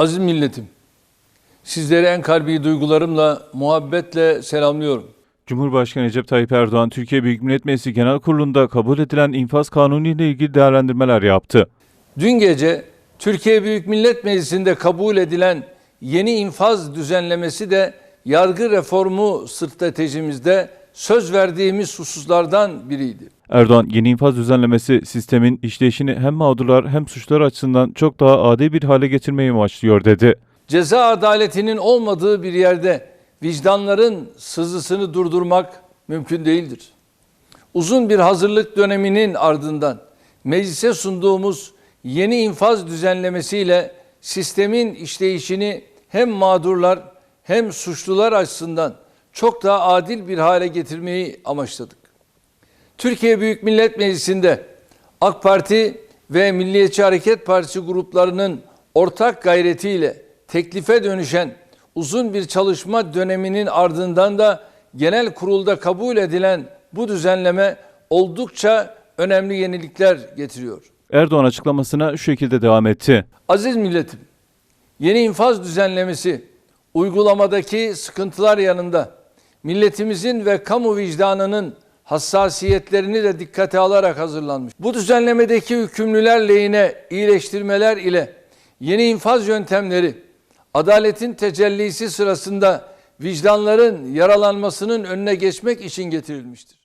Aziz milletim, sizleri en kalbi duygularımla, muhabbetle selamlıyorum. Cumhurbaşkanı Recep Tayyip Erdoğan, Türkiye Büyük Millet Meclisi Genel Kurulu'nda kabul edilen infaz kanunu ile ilgili değerlendirmeler yaptı. Dün gece Türkiye Büyük Millet Meclisi'nde kabul edilen yeni infaz düzenlemesi de yargı reformu stratejimizde söz verdiğimiz hususlardan biriydi. Erdoğan, yeni infaz düzenlemesi sistemin işleyişini hem mağdurlar hem suçlular açısından çok daha adil bir hale getirmeyi amaçlıyor dedi. Ceza adaletinin olmadığı bir yerde vicdanların sızısını durdurmak mümkün değildir. Uzun bir hazırlık döneminin ardından meclise sunduğumuz yeni infaz düzenlemesiyle sistemin işleyişini hem mağdurlar hem suçlular açısından çok daha adil bir hale getirmeyi amaçladık. Türkiye Büyük Millet Meclisi'nde AK Parti ve Milliyetçi Hareket Partisi gruplarının ortak gayretiyle teklife dönüşen uzun bir çalışma döneminin ardından da genel kurulda kabul edilen bu düzenleme oldukça önemli yenilikler getiriyor. Erdoğan açıklamasına şu şekilde devam etti. Aziz milletim, yeni infaz düzenlemesi uygulamadaki sıkıntılar yanında milletimizin ve kamu vicdanının hassasiyetlerini de dikkate alarak hazırlanmış. Bu düzenlemedeki hükümlüler lehine iyileştirmeler ile yeni infaz yöntemleri adaletin tecellisi sırasında vicdanların yaralanmasının önüne geçmek için getirilmiştir.